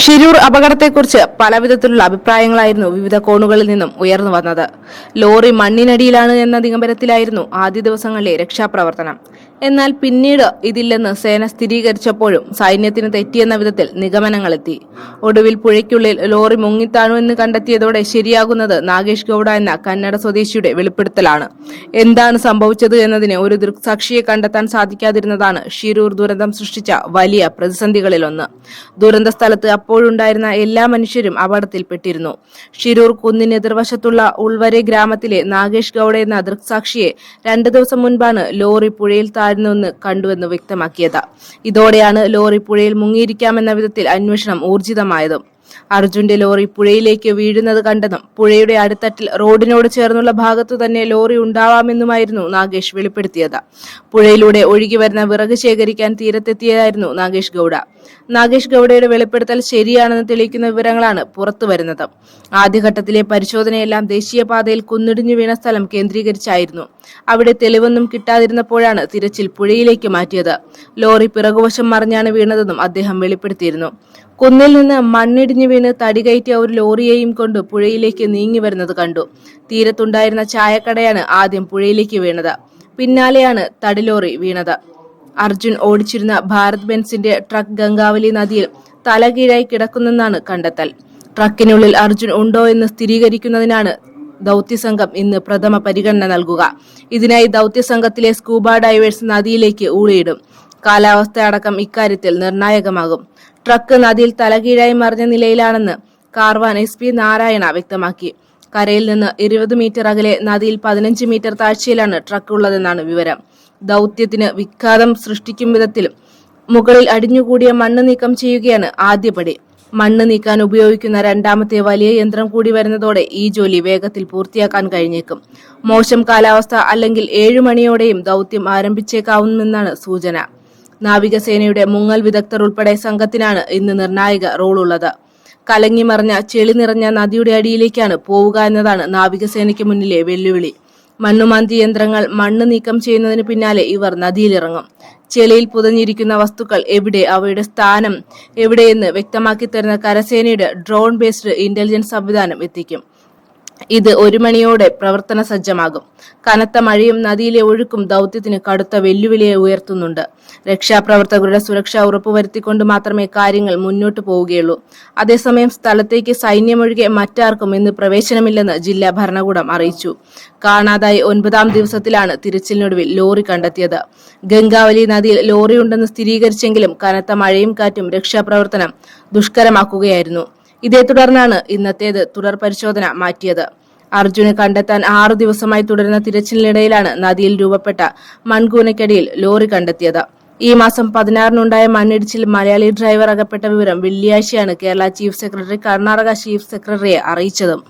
ഷിരൂർ അപകടത്തെക്കുറിച്ച് പലവിധത്തിലുള്ള അഭിപ്രായങ്ങളായിരുന്നു വിവിധ കോണുകളിൽ നിന്നും ഉയർന്നു വന്നത്. ലോറി മണ്ണിനടിയിലാണ് എന്ന നിഗമനത്തിലായിരുന്നു ആദ്യ ദിവസങ്ങളിലെ രക്ഷാപ്രവർത്തനം. എന്നാൽ പിന്നീട് ഇതില്ലെന്ന് സേന സ്ഥിരീകരിച്ചപ്പോഴും സൈന്യത്തിന് തെറ്റിയെന്ന വിധത്തിൽ നിഗമനങ്ങളെത്തി. ഒടുവിൽ പുഴയ്ക്കുള്ളിൽ ലോറി മുങ്ങിത്താണു എന്ന് കണ്ടെത്തിയതോടെ ശരിയാകുന്നത് നാഗേഷ് ഗൌഡ എന്ന കന്നഡ സ്വദേശിയുടെ വെളിപ്പെടുത്തലാണ്. എന്താണ് സംഭവിച്ചത് എന്നതിന് ഒരു ദൃക്സാക്ഷിയെ കണ്ടെത്താൻ സാധിക്കാതിരുന്നതാണ് ഷിരൂർ ദുരന്തം സൃഷ്ടിച്ച വലിയ പ്രതിസന്ധികളിലൊന്ന്. ദുരന്ത സ്ഥലത്ത് അപ്പോഴുണ്ടായിരുന്ന എല്ലാ മനുഷ്യരും അപകടത്തിൽപ്പെട്ടിരുന്നു. ഷിരൂർ കുന്നിന് എതിർവശത്തുള്ള ഉൾവരെ ഗ്രാമത്തിലെ നാഗേഷ് ഗൌഡ എന്ന ദൃക്സാക്ഷിയെ രണ്ടു ദിവസം മുൻപാണ് ലോറി പുഴയിൽ താഴ്ന്നുവെന്ന് കണ്ടുവെന്ന് വ്യക്തമാക്കിയത്. ഇതോടെയാണ് ലോറി പുഴയിൽ മുങ്ങിയിരിക്കാമെന്ന വിധത്തിൽ അന്വേഷണം ഊർജിതമായതും. അർജുന്റെ ലോറി പുഴയിലേക്ക് വീഴുന്നത് കണ്ടെന്നും പുഴയുടെ അടിത്തട്ടിൽ റോഡിനോട് ചേർന്നുള്ള ഭാഗത്തു തന്നെ ലോറി ഉണ്ടാവാമെന്നുമായിരുന്നു നാഗേഷ് വെളിപ്പെടുത്തിയത്. പുഴയിലൂടെ ഒഴുകി വരുന്ന വിറക് ശേഖരിക്കാൻ തീരത്തെത്തിയതായിരുന്നു നാഗേഷ് ഗൌഡ. നാഗേഷ് ഗൌഡയുടെ വെളിപ്പെടുത്തൽ ശരിയാണെന്ന് തെളിയിക്കുന്ന വിവരങ്ങളാണ് പുറത്തു വരുന്നത്. ആദ്യഘട്ടത്തിലെ പരിശോധനയെല്ലാം ദേശീയപാതയിൽ കുന്നിടിഞ്ഞു വീണ സ്ഥലം കേന്ദ്രീകരിച്ചായിരുന്നു. അവിടെ തെളിവൊന്നും കിട്ടാതിരുന്നപ്പോഴാണ് തിരച്ചിൽ പുഴയിലേക്ക് മാറ്റിയത്. ലോറി പിറകുവശം മറിഞ്ഞാണ് വീണതെന്നും അദ്ദേഹം വെളിപ്പെടുത്തിയിരുന്നു. കുന്നിൽ നിന്ന് മണ്ണിടിഞ്ഞു വീണ് തടികയറ്റിയ ഒരു ലോറിയെയും കൊണ്ട് പുഴയിലേക്ക് നീങ്ങി വരുന്നത് കണ്ടു. തീരത്തുണ്ടായിരുന്ന ചായക്കടയാണ് ആദ്യം പുഴയിലേക്ക് വീണത്. പിന്നാലെയാണ് തടിലോറി വീണത്. അർജുൻ ഓടിച്ചിരുന്ന ഭാരത് ബെൻസിന്റെ ട്രക്ക് ഗംഗാവലി നദിയിൽ തലകീഴായി കിടക്കുന്നെന്നാണ് കണ്ടെത്തൽ. ട്രക്കിനുള്ളിൽ അർജുൻ ഉണ്ടോ എന്ന് സ്ഥിരീകരിക്കുന്നതിനാണ് ദൗത്യസംഘം ഇന്ന് പ്രഥമ പരിഗണന നൽകുക. ഇതിനായി ദൗത്യസംഘത്തിലെ സ്കൂബ ഡൈവേഴ്സ് നദിയിലേക്ക് ഊളിയിടും. കാലാവസ്ഥ അടക്കം ഇക്കാര്യത്തിൽ നിർണായകമാകും. ട്രക്ക് നദിയിൽ തലകീഴായി മറിഞ്ഞ നിലയിലാണെന്ന് കാർവാൻ എസ് പി നാരായണ വ്യക്തമാക്കി. കരയിൽ നിന്ന് ഇരുപത് മീറ്റർ അകലെ നദിയിൽ പതിനഞ്ച് മീറ്റർ താഴ്ചയിലാണ് ട്രക്ക് ഉള്ളതെന്നാണ് വിവരം. ദൗത്യത്തിന് വിഘാതം സൃഷ്ടിക്കും വിധത്തിൽ മുകളിൽ അടിഞ്ഞുകൂടിയ മണ്ണ് നീക്കം ചെയ്യുകയാണ് ആദ്യപടി മണ്ണ് നീക്കാൻ ഉപയോഗിക്കുന്ന രണ്ടാമത്തെ വലിയ യന്ത്രം കൂടി വരുന്നതോടെ ഈ ജോലി വേഗത്തിൽ പൂർത്തിയാക്കാൻ കഴിഞ്ഞേക്കും. മോശം കാലാവസ്ഥ അല്ലെങ്കിൽ ഏഴു മണിയോടെയും ദൗത്യം ആരംഭിച്ചേക്കാവുമെന്നാണ് സൂചന. നാവികസേനയുടെ മുങ്ങൽ വിദഗ്ധർ ഉൾപ്പെടെ സംഘത്തിനാണ് ഇന്ന് നിർണായക റോളുള്ളത്. കലങ്ങിമറിഞ്ഞ ചെളി നിറഞ്ഞ നദിയുടെ അടിയിലേക്കാണ് പോവുക എന്നതാണ് നാവികസേനയ്ക്ക് മുന്നിലെ വെല്ലുവിളി. മണ്ണുമാന്തി യന്ത്രങ്ങൾ മണ്ണ് നീക്കം ചെയ്യുന്നതിന് പിന്നാലെ ഇവർ നദിയിലിറങ്ങും. ചെളിയിൽ പുതഞ്ഞിരിക്കുന്ന വസ്തുക്കൾ എവിടെ അവയുടെ സ്ഥാനം എവിടെയെന്ന് വ്യക്തമാക്കി തരുന്ന കരസേനയുടെ ഡ്രോൺ ബേസ്ഡ് ഇന്റലിജൻസ് സംവിധാനം എത്തിക്കും. ഇത് ഒരു മണിയോടെ പ്രവർത്തന സജ്ജമാകും. കനത്ത മഴയും നദിയിലെ ഒഴുക്കും ദൗത്യത്തിന് കടുത്ത വെല്ലുവിളിയെ ഉയർത്തുന്നുണ്ട്. രക്ഷാപ്രവർത്തകരുടെ സുരക്ഷ ഉറപ്പുവരുത്തിക്കൊണ്ട് മാത്രമേ കാര്യങ്ങൾ മുന്നോട്ടു പോവുകയുള്ളൂ. അതേസമയം സ്ഥലത്തേക്ക് സൈന്യമൊഴികെ മറ്റാർക്കും ഇന്ന് പ്രവേശനമില്ലെന്ന് ജില്ലാ ഭരണകൂടം അറിയിച്ചു. കാണാതായി ഒൻപതാം ദിവസത്തിലാണ് തിരച്ചിലിനൊടുവിൽ ലോറി കണ്ടെത്തിയത്. ഗംഗാവലി നദിയിൽ ലോറിയുണ്ടെന്ന് സ്ഥിരീകരിച്ചെങ്കിലും കനത്ത മഴയും കാറ്റും രക്ഷാപ്രവർത്തനം ദുഷ്കരമാക്കുകയായിരുന്നു. ഇതേ തുടർന്നാണ് ഇന്നത്തേത് തുടർ പരിശോധന മാറ്റിയത്. അർജുനെ കണ്ടെത്താൻ ആറു ദിവസമായി തുടരുന്ന തിരച്ചിലിനിടയിലാണ് നദിയിൽ രൂപപ്പെട്ട മൺകൂനയ്ക്കടിയിൽ ലോറി കണ്ടെത്തിയത്. ഈ മാസം പതിനാറിനുണ്ടായ മണ്ണിടിച്ചിൽ മലയാളി ഡ്രൈവർ അകപ്പെട്ട വിവരം വെള്ളിയാഴ്ചയാണ് Kerala chief secretary Karnataka chief സെക്രട്ടറിയെ അറിയിച്ചതും.